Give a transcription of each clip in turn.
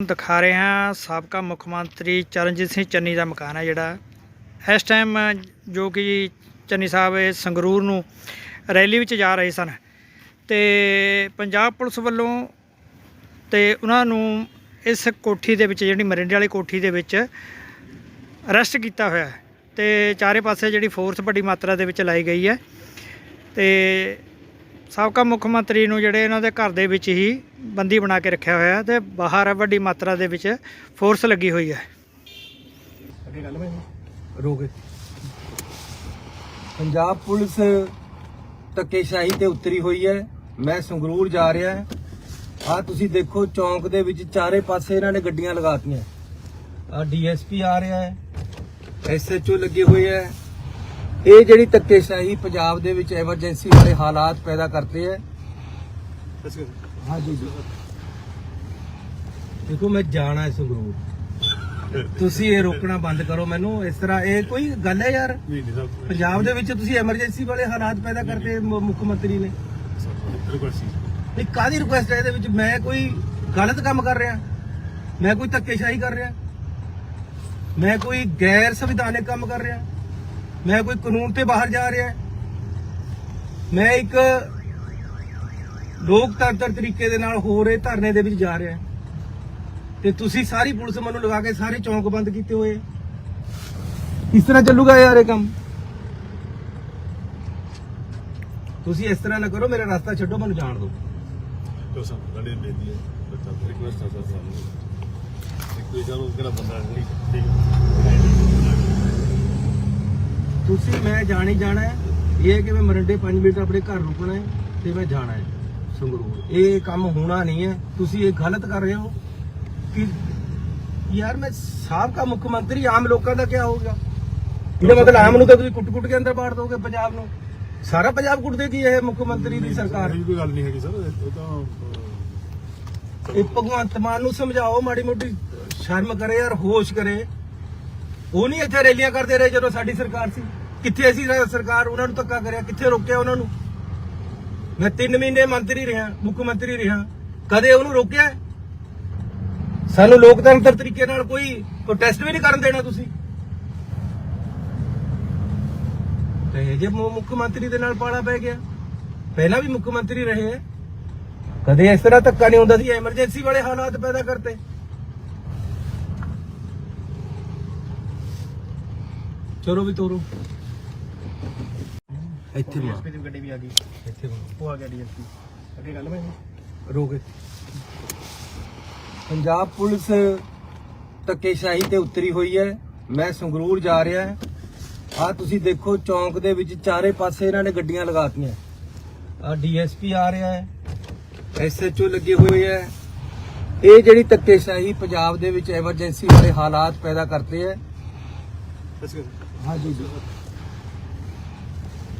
ਦਿਖਾ ਰਹੇ ਹਾਂ ਸਾਬਕਾ ਮੁੱਖ ਮੰਤਰੀ ਚਰਨਜੀਤ ਸਿੰਘ ਚੰਨੀ ਦਾ ਮਕਾਨ ਹੈ ਜਿਹੜਾ। ਇਸ ਟਾਈਮ ਜੋ ਕਿ ਚੰਨੀ ਸਾਹਿਬ ਇਹ ਸੰਗਰੂਰ ਨੂੰ ਰੈਲੀ ਵਿੱਚ ਜਾ ਰਹੇ ਸਨ ਤੇ ਪੰਜਾਬ ਪੁਲਿਸ ਵੱਲੋਂ ਤੇ ਉਹਨਾਂ ਨੂੰ ਇਸ ਕੋਠੀ ਦੇ ਵਿੱਚ ਜਿਹੜੀ ਮਰਿੰਡੇ ਵਾਲੀ ਕੋਠੀ ਦੇ ਵਿੱਚ ਅਰੈਸਟ ਕੀਤਾ ਹੋਇਆ ਹੈ ਤੇ ਚਾਰੇ ਪਾਸੇ ਜਿਹੜੀ ਫੋਰਸ ਵੱਡੀ ਮਾਤਰਾ ਦੇ ਵਿੱਚ ਲਾਈ ਗਈ ਹੈ ਤੇ ਸਾਬਕਾ ਮੁੱਖ ਮੰਤਰੀ ਨੂੰ ਜਿਹੜੇ ਇਹਨਾਂ ਦੇ ਘਰ ਦੇ ਵਿੱਚ ਹੀ ਬੰਦੀ ਬਣਾ ਕੇ ਰੱਖਿਆ ਹੋਇਆ ਤੇ ਬਾਹਰ ਵੱਡੀ ਮਾਤਰਾ ਦੇ ਵਿੱਚ ਫੋਰਸ ਲੱਗੀ ਹੋਈ ਹੈ। ਅੱਗੇ ਗੱਲ ਮੈਂ ਰੋਕ। ਪੰਜਾਬ ਪੁਲਿਸ ਧੱਕੇਸ਼ਾਹੀ ਤੇ ਉਤਰੀ ਹੋਈ ਹੈ। ਮੈਂ ਸੰਗਰੂਰ ਜਾ ਰਿਹਾ ਹਾਂ। ਆ ਤੁਸੀਂ ਦੇਖੋ, ਚੌਂਕ ਦੇ ਵਿੱਚ ਚਾਰੇ ਪਾਸੇ ਇਹਨਾਂ ਨੇ ਗੱਡੀਆਂ ਲਗਾਤੀਆਂ। ਆ ਡੀਐਸਪੀ ਆ ਰਿਹਾ ਹੈ। ਐਸਐਚਓ ਲੱਗੇ ਹੋਏ ਹੈ। ਇਹ ਜਿਹੜੀ ਧੱਕੇਸ਼ਾਹੀ ਪੰਜਾਬ ਦੇ ਵਿੱਚ ਐਮਰਜੈਂਸੀ ਵਾਲੇ ਹਾਲਾਤ ਪੈਦਾ ਕਰਤੇ ਹੈ ਹਾਂ ਜੀ। ਜੀ ਦੇਖੋ ਮੈਂ ਜਾਣਾ ਹੈ ਸੰਗਰੂਰ ਤੁਸੀਂ ਇਹ ਰੋਕਣਾ ਬੰਦ ਕਰੋ ਮੈਨੂੰ। ਇਸ ਤਰ੍ਹਾਂ ਇਹ ਕੋਈ ਗੱਲ ਹੈ ਯਾਰ? ਨਹੀਂ ਨਹੀਂ ਸਰ ਪੰਜਾਬ ਦੇ ਵਿੱਚ ਤੁਸੀਂ ਐਮਰਜੈਂਸੀ ਵਾਲੇ ਹਾਲਾਤ ਪੈਦਾ ਕਰਤੇ ਮ- ਮੁੱਖ ਮੰਤਰੀ ਨੇ। ਨਹੀਂ ਕਾਦੀ ਰਿਕੁਐਸਟ ਹੈ ਇਹਦੇ ਵਿੱਚ? ਮੈਂ ਕੋਈ ਗਲਤ ਕੰਮ ਕਰ ਰਿਹਾ। ਮੈਂ ਕੋਈ ਧੱਕੇਸ਼ਾਹੀ ਕਰ ਰਿਹਾ। ਮੈਂ ਕੋਈ ਗੈਰ ਸੰਵਿਧਾਨਕ ਕੰਮ ਕਰ ਰਿਹਾ। ਮੈਂ ਕੋਈ ਕਾਨੂੰਨ ਤੇ ਬਾਹਰ ਜਾ ਰਿਹਾ ਮੈਂ ਇੱਕ ਲੋਕਤੰਤਰ ਤਰੀਕੇ ਦੇ ਨਾਲ ਹੋ ਰਹੇ ਧਰਨੇ ਦੇ ਵਿੱਚ ਜਾ ਰਿਹਾ ਤੇ ਤੁਸੀਂ ਸਾਰੀ ਪੁਲਿਸ ਮੈਨੂੰ ਲਗਾ ਕੇ ਸਾਰੇ ਚੌਂਕ ਬੰਦ ਕੀਤੇ ਹੋਏ ਇਸ ਤਰ੍ਹਾਂ ਚੱਲੂਗਾ ਯਾਰ ਇਹ ਕੰਮ। ਤੁਸੀਂ ਇਸ ਤਰ੍ਹਾਂ ਨਾ ਕਰੋ, ਮੇਰਾ ਰਸਤਾ ਛੱਡੋ, ਮੈਨੂੰ ਜਾਣ ਦਿਓ। ਤੋ ਸਰ? ਸਾਡੇ ਬੇਦੀ ਹੈ। ਬੱਚਾ ਰਿਕੁਐਸਟ ਹੈ ਸਰ, ਸਾਨੂੰ। ਇੱਕ ਕੋਈ ਚਲੋ ਕਿਹੜਾ ਬੰਦਾ ਠੀਕ ਹੈ। ਤੁਸੀਂ ਮੈਂ ਜਾਣੀ ਜਾਣਾ ਹੈ। ਇਹ ਹੈ ਕਿ ਮੈਂ ਮਰੰਡੇ 5 ਮਿੰਟ ਆਪਣੇ ਘਰ ਰੁਕਣਾ ਹੈ ਤੇ ਮੈਂ ਜਾਣਾ ਹੈ ਸੰਗਰੂਰ। ਇਹ ਕੰਮ ਹੋਣਾ ਨਹੀਂ ਹੈ। ਤੁਸੀਂ ਇਹ ਗਲਤ ਕਰ ਰਹੇ ਹੋ ਕਿ ਯਾਰ ਮੈਂ ਸਾਬਕਾ ਮੁੱਖ ਮੰਤਰੀ ਆਮ ਲੋਕਾਂ ਦਾ ਕੀ ਹੋਊਗਾ ਇਹਦਾ ਮਤਲਬ ਆਮ ਨੂੰ ਤਾਂ ਤੁਸੀਂ ਕੁੱਟ-ਕੁੱਟ ਕੇ ਅੰਦਰ ਬਾੜ ਦੋਗੇ ਪੰਜਾਬ ਨੂੰ। ਸਾਰਾ ਪੰਜਾਬ ਕੁੱਟ ਦੇਗੀ ਇਹ ਮੁੱਖ ਮੰਤਰੀ ਦੀ ਸਰਕਾਰ? ਇਹ ਕੋਈ ਗੱਲ ਨਹੀਂ ਹੈਗੀ ਸਰ ਉਹ ਤਾਂ ਇਹ ਭਗਵੰਤ ਮਾਨ ਨੂੰ ਸਮਝਾਓ ਮਾੜੀ ਮੋਟੀ। ਸ਼ਰਮ ਕਰੇ ਯਾਰ ਹੋਸ਼ ਕਰੇ। ਉਹ ਨਹੀਂ ਇੱਥੇ ਰੈਲੀਆਂ ਕਰਦੇ ਰਹੇ ਜਦੋਂ ਸਾਡੀ ਸਰਕਾਰ ਸੀ। ਕਿੱਥੇ ਅਸੀਂ ਸਰਕਾਰ ਉਹਨਾਂ ਨੂੰ ਧੱਕਾ ਕਰਿਆ, ਕਿੱਥੇ ਰੋਕਿਆ ਉਹਨਾਂ ਨੂੰ? ਮੈਂ 3 ਮਹੀਨੇ ਮੰਤਰੀ ਰਿਹਾ, ਮੁੱਖ ਮੰਤਰੀ ਰਿਹਾ। ਕਦੇ ਉਹਨੂੰ ਰੋਕਿਆ? ਸਾਨੂੰ ਲੋਕਤੰਤਰ ਤਰੀਕੇ ਨਾਲ ਕੋਈ ਪ੍ਰੋਟੈਸਟ ਵੀ ਨਹੀਂ ਕਰਨ ਦੇਣਾ ਤੁਸੀਂ। ਤੇ ਜੇ ਮੁੱਖ ਮੰਤਰੀ ਦੇ ਨਾਲ ਪਾਲਾ ਪੈ ਗਿਆ। ਪਹਿਲਾਂ ਵੀ ਮੁੱਖ ਮੰਤਰੀ ਰਹੇ ਹੈ ਕਦੇ ਇਸ ਤਰ੍ਹਾਂ ਧੱਕਾ ਨਹੀਂ ਹੁੰਦਾ ਸੀ ਐਮਰਜੈਂਸੀ ਵਾਲੇ ਹਾਲਾਤ ਪੈਦਾ ਕਰਤੇ। ਚਲੋ ਵੀ ਤੋਰੋ। ਇੱਥੇ ਮਾਰ। ਦੀ ਗੱਡੀ ਵੀ ਆ ਗਈ। ਇੱਥੇ ਉਹ ਆ ਗਿਆ ਡੀਐਸਪੀ ਅੱਗੇ ਗੱਲ ਮੈਂ ਰੋਕ ਪੰਜਾਬ ਪੁਲਿਸ ਧੱਕੇਸ਼ਾਹੀ ਤੇ ਉਤਰੀ ਹੋਈ ਹੈ। ਮੈਂ ਸੰਗਰੂਰ ਜਾ ਰਿਹਾ ਹਾਂ। ਆ ਤੁਸੀਂ ਦੇਖੋ ਚੌਂਕ ਦੇ ਵਿੱਚ ਚਾਰੇ ਪਾਸੇ ਇਹਨਾਂ ਨੇ ਗੱਡੀਆਂ ਲਗਾਤੀਆਂ। ਆ ਡੀਐਸਪੀ ਆ ਰਿਹਾ ਹੈ। ਐਸਐਚਓ ਲੱਗੇ ਹੋਏ ਹੈ। ਇਹ ਜਿਹੜੀ ਧੱਕੇਸ਼ਾਹੀ ਪੰਜਾਬ ਦੇ ਵਿੱਚ ਐਮਰਜੈਂਸੀ ਵਾਲੇ ਹਾਲਾਤ ਪੈਦਾ ਕਰਤੇ ਹੈ। ਹਾਂ ਜੀ ਜੀ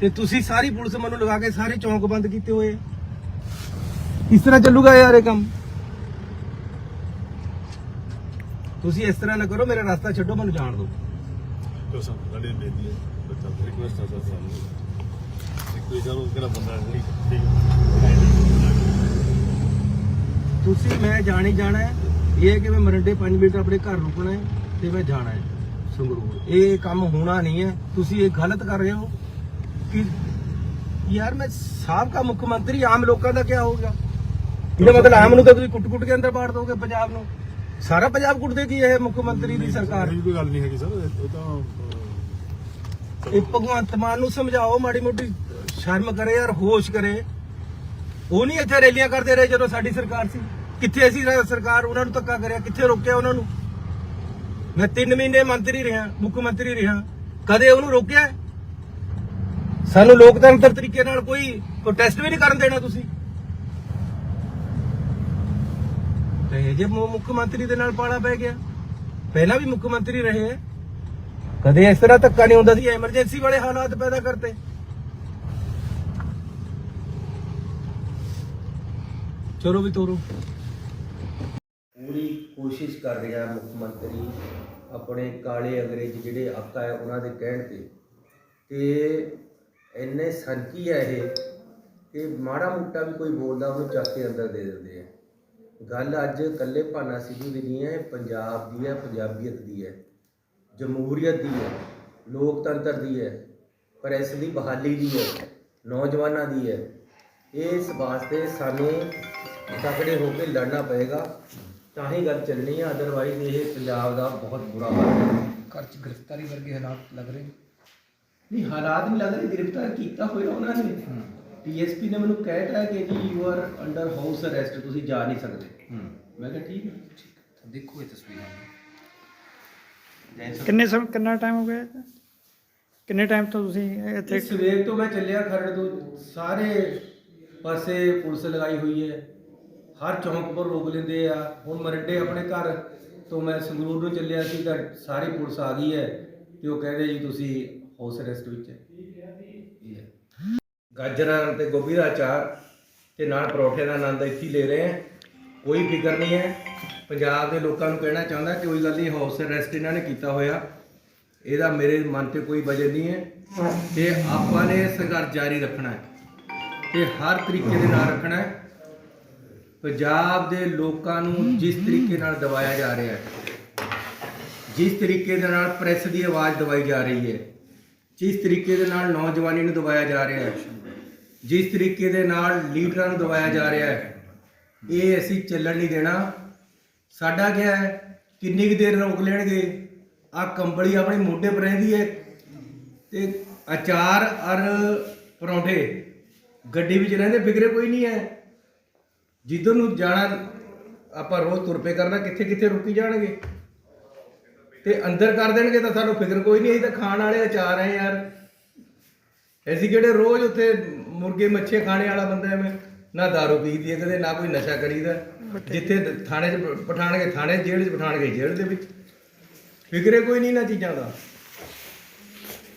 ਤੇ ਤੁਸੀਂ ਸਾਰੀ ਪੁਲਿਸ ਮੈਨੂੰ ਲਗਾ ਕੇ ਸਾਰੇ ਚੌਂਕ ਬੰਦ ਕੀਤੇ ਹੋਏ ਇਸ ਤਰ੍ਹਾਂ ਚੱਲੂਗਾ ਯਾਰ ਇਹ ਕੰਮ? ਤੁਸੀਂ ਇਸ ਤਰ੍ਹਾਂ ਨਾ ਕਰੋ ਮੇਰਾ ਰਸਤਾ ਛੱਡੋ ਮੈਨੂੰ ਜਾਣ ਦਿਓ। ਤੋ ਸਰ? ਸਾਡੇ ਬੇਦੀ ਹੈ। ਬੱਚਾ ਰਿਕੁਐਸਟ ਹੈ ਸਰ ਸਾਨੂੰ ਇੱਕ ਕੋਈ ਚਲੋ ਕਿਹੜਾ ਬੰਦਾ ਨਹੀਂ ਠੀਕ ਹੈ। ਤੁਸੀਂ ਮੈਂ ਜਾਣੀ ਜਾਣਾ ਹੈ। ਇਹ ਹੈ ਕਿ ਮੈਂ ਮਰੰਡੇ 5 ਮਿੰਟ ਆਪਣੇ ਘਰ ਰੁਕਣਾ ਹੈ ਤੇ ਮੈਂ ਜਾਣਾ ਹੈ ਸੰਗਰੂਰ। ਇਹ ਕੰਮ ਹੋਣਾ ਨਹੀਂ ਹੈ। ਤੁਸੀਂ ਇਹ ਗਲਤ ਕਰ ਰਹੇ ਹੋ। ਕਿ ਯਾਰ ਮੈਂ ਸਾਬਕਾ ਮੁੱਖ ਮੰਤਰੀ ਆਮ ਲੋਕਾਂ ਦਾ ਕੀ ਹੋਊਗਾ ਇਹਦਾ ਮਤਲਬ ਆਮ ਨੂੰ ਤਾਂ ਤੁਸੀਂ ਕੁੱਟ-ਕੁੱਟ ਕੇ ਅੰਦਰ ਬਾੜ ਦੋਗੇ ਪੰਜਾਬ ਨੂੰ। ਸਾਰਾ ਪੰਜਾਬ ਕੁੱਟ ਦੇਗੀ ਇਹ ਮੁੱਖ ਮੰਤਰੀ ਦੀ ਸਰਕਾਰ? ਇਹ ਕੋਈ ਗੱਲ ਨਹੀਂ ਹੈਗੀ ਸਰ ਉਹ ਤਾਂ ਇਹ ਭਗਵੰਤ ਮਾਨ ਨੂੰ ਸਮਝਾਓ ਮਾੜੀ ਮੋਟੀ। ਸ਼ਰਮ ਕਰੇ ਯਾਰ ਹੋਸ਼ ਕਰੇ। ਉਹ ਨਹੀਂ ਇੱਥੇ ਰੈਲੀਆਂ ਕਰਦੇ ਰਹੇ ਜਦੋਂ ਸਾਡੀ ਸਰਕਾਰ ਸੀ। ਕਿੱਥੇ ਅਸੀਂ ਸਰਕਾਰ ਉਹਨਾਂ ਨੂੰ ਧੱਕਾ ਕਰਿਆ ਕਿੱਥੇ ਰੋਕਿਆ ਉਹਨਾਂ ਨੂੰ? ਮੈਂ 3 ਮਹੀਨੇ ਮੰਤਰੀ ਰਿਹਾ ਮੁੱਖ ਮੰਤਰੀ ਰਿਹਾ। ਕਦੇ ਉਹਨੂੰ ਰੋਕਿਆ? ਸਾਨੂੰ ਲੋਕਤੰਤਰ ਤਰੀਕੇ ਨਾਲ ਕੋਈ ਪ੍ਰੋਟੈਸਟ ਵੀ ਨਹੀਂ ਕਰਨ ਦੇਣਾ ਤੁਸੀਂ। ਤੇ ਜੇ ਮੁੱਖ ਮੰਤਰੀ ਦੇ ਨਾਲ ਪਾਲਾ ਪੈ ਗਿਆ। ਪਹਿਲਾਂ ਵੀ ਮੁੱਖ ਮੰਤਰੀ ਰਹੇ ਹੈ ਕਦੇ ਇਸ ਤਰ੍ਹਾਂ ਧੱਕਾ ਨਹੀਂ ਹੁੰਦਾ ਸੀ ਐਮਰਜੈਂਸੀ ਵਾਲੇ ਹਾਲਾਤ ਪੈਦਾ ਕਰਤੇ। ਚਲੋ ਵੀ ਤੋਰੋ। ਪੂਰੀ ਕੋਸ਼ਿਸ਼ ਕਰ ਰਿਹਾ ਮੁੱਖ ਮੰਤਰੀ ਆਪਣੇ ਕਾਲੇ ਅੰਗਰੇਜ਼ ਜਿਹੜੇ ਆਕਾ ਹੈ, ਉਹਨਾਂ ਦੇ ਕਹਿਣ ਤੇ। ਤੇ ਇੰਨੇ ਸੰਕੀ ਹੈ ਇਹ ਕਿ ਮਾੜਾ ਮੋਟਾ ਵੀ ਕੋਈ ਬੋਲਦਾ ਉਹਨੂੰ ਚੱਕ ਕੇ ਅੰਦਰ ਦੇ ਦਿੰਦੇ ਆ। ਗੱਲ ਅੱਜ ਇਕੱਲੇ ਭਾਨਾ ਸਿੱਧੂ ਦੀ ਨਹੀਂ ਹੈ, ਇਹ ਪੰਜਾਬ ਦੀ ਹੈ, ਪੰਜਾਬੀਅਤ ਦੀ ਹੈ, ਜਮਹੂਰੀਅਤ ਦੀ ਹੈ, ਲੋਕਤੰਤਰ ਦੀ ਹੈ, ਪ੍ਰੈਸ ਦੀ ਬਹਾਲੀ ਦੀ ਹੈ, ਨੌਜਵਾਨਾਂ ਦੀ ਹੈ। ਇਸ ਵਾਸਤੇ ਸਾਨੂੰ ਤਕੜੇ ਹੋ ਕੇ ਲੜਨਾ ਪਏਗਾ। ਤਾਂ ਹੀ ਗੱਲ ਚੱਲਣੀ ਹੈ ਅਦਰਵਾਈਜ਼ ਇਹ ਪੰਜਾਬ ਦਾ ਬਹੁਤ ਬੁਰਾ ਹਾਲ ਹੈ। ਘਰ ਚ ਗ੍ਰਿਫਤਾਰੀ ਵਰਗੇ ਹਾਲਾਤ ਲੱਗ ਰਹੇ ਨੇ। ਨਹੀਂ ਹਾਲਾਤ ਨਹੀਂ ਲੱਗ ਰਹੇ ਗ੍ਰਿਫਤਾਰ ਕੀਤਾ ਹੋਇਆ ਉਹਨਾਂ ਨੇ। ਡੀਐਸਪੀ ਨੇ ਮੈਨੂੰ ਕਹਿਤਾ ਕਿ ਜੀ you are under house arrest ਤੁਸੀਂ ਜਾ ਨਹੀਂ ਸਕਦੇ। ਮੈਂ ਕਿਹਾ ਠੀਕ ਹੈ। ਦੇਖੋ ਇਹ ਤਸਵੀਰਾਂ। ਕਿੰਨੇ ਸਮ ਕਿੰਨਾ ਟਾਈਮ ਹੋ ਗਿਆ? ਕਿੰਨੇ ਟਾਈਮ ਤੋਂ ਤੁਸੀਂ ਇੱਥੇ ਸਵੇਰ ਤੋਂ ਮੈਂ ਚੱਲਿਆ ਖਰੜ ਤੋਂ ਸਾਰੇ ਪਾਸੇ ਪੁਲਿਸ ਲਗਾਈ ਹੋਈ ਹੈ। ਹਰ ਚੌਂਕ ਪਰ ਰੋਕ ਲੈਂਦੇ ਆ। ਹੁਣ ਮਰੱਡੇ ਆਪਣੇ ਘਰ ਤੋਂ ਮੈਂ ਸੰਗਰੂਰ ਨੂੰ ਚੱਲਿਆ ਸੀ ਤਾਂ ਸਾਰੀ ਪੁਲਿਸ ਆ ਗਈ ਹੈ। ਤੇ ਉਹ ਕਹਿੰਦੇ ਜੀ ਤੁਸੀਂ ਹਾਊਸ ਅਰੈਸਟ ਵਿੱਚ ਹੈ। ਗਾਜਰਾਂ ਤੇ ਗੋਭੀ ਦਾ ਅਚਾਰ ਤੇ ਨਾਲ ਪਰੌਠੇ ਦਾ ਆਨੰਦ ਇੱਥੇ ਲੈ ਰਹੇ ਹਾਂ। ਕੋਈ ਫਿਕਰ ਨਹੀਂ ਹੈ। ਪੰਜਾਬ ਦੇ ਲੋਕਾਂ ਨੂੰ ਕਹਿਣਾ ਚਾਹੁੰਦਾ ਕਿ ਕੋਈ ਗੱਲ ਨਹੀਂ ਹਾਊਸ ਅਰੈਸਟ ਇਹਨਾਂ ਨੇ ਕੀਤਾ ਹੋਇਆ। ਇਹਦਾ ਮੇਰੇ ਮਨ ਤੇ ਕੋਈ ਵਜਨ ਨਹੀਂ ਹੈ ਤੇ ਆਪਾਂ ਨੇ ਸੰਘਰਸ਼ ਜਾਰੀ ਰੱਖਣਾ ਹੈ। ਤੇ ਹਰ ਤਰੀਕੇ ਦੇ ਨਾਲ ਰੱਖਣਾ ਹੈ। ਪੰਜਾਬ ਦੇ ਲੋਕਾਂ ਨੂੰ ਜਿਸ ਤਰੀਕੇ ਨਾਲ ਦਬਾਇਆ ਜਾ ਰਿਹਾ ਹੈ ਜਿਸ ਤਰੀਕੇ ਦੇ ਨਾਲ ਪ੍ਰੈਸ ਦੀ ਆਵਾਜ਼ ਦਬਾਈ ਜਾ ਰਹੀ ਹੈ ਜਿਸ ਤਰੀਕੇ ਦੇ ਨਾਲ ਨੌਜਵਾਨੀ ਨੂੰ ਦਬਾਇਆ ਜਾ ਰਿਹਾ ਹੈ, ਜਿਸ ਤਰੀਕੇ ਦੇ ਨਾਲ ਲੀਡਰਾਂ ਨੂੰ ਦਬਾਇਆ ਜਾ ਰਿਹਾ ਹੈ, ਇਹ ਅਸੀਂ ਚੱਲਣ ਨਹੀਂ ਦੇਣਾ। ਸਾਡਾ ਕਿਹਾ ਹੈ, ਕਿੰਨੀ ਕੁ ਦੇਰ ਰੋਕ ਲੈਣਗੇ? ਆ ਕੰਬਲੀ ਆਪਣੇ ਮੋਢੇ ਪਰ ਰਹਿੰਦੀ ਹੈ ਤੇ ਅਚਾਰ ਅਰ ਪਰੌਂਠੇ ਗੱਡੀ ਵਿੱਚ ਰਹਿੰਦੇ ਫਿਕਰੇ ਕੋਈ ਨਹੀਂ ਹੈ। ਜਿੱਧਰ ਨੂੰ ਜਾਣਾ, ਆਪਾਂ ਰੋਜ਼ ਤੁਰ ਪਏ ਕਰਨਾ ਕਿੱਥੇ ਕਿੱਥੇ ਰੁਕੀ ਜਾਣਗੇ? ਤੇ ਅੰਦਰ ਕਰ ਦੇਣਗੇ ਤਾਂ ਸਾਨੂੰ ਫਿਕਰ ਕੋਈ ਨਹੀਂ, ਅਸੀਂ ਤਾਂ ਖਾਣ ਵਾਲੇ ਅਚਾਰ ਆ ਯਾਰ। ਅਸੀਂ ਕਿਹੜੇ ਰੋਜ਼ ਉੱਥੇ ਮੁਰਗੇ ਮੱਛੇ ਖਾਣੇ ਵਾਲਾ ਬੰਦਾ ਐ ਨਾ दारू ਪੀਦੀ ਹੈ ਕਦੇ ਨਾ ਕੋਈ ਨਸ਼ਾ ਕਰੀਦਾ। ਜਿੱਥੇ ਥਾਣੇ 'ਚ ਪਠਾਣਗੇ, ਥਾਣੇ, ਜੇਲ੍ਹ 'ਚ ਪਠਾਣਗੇ, ਜੇਲ੍ਹ ਦੇ ਵਿੱਚ। ਫਿਕਰੇ ਕੋਈ ਨਹੀਂ ਨਾ ਚੀਜ਼ਾਂ ਦਾ।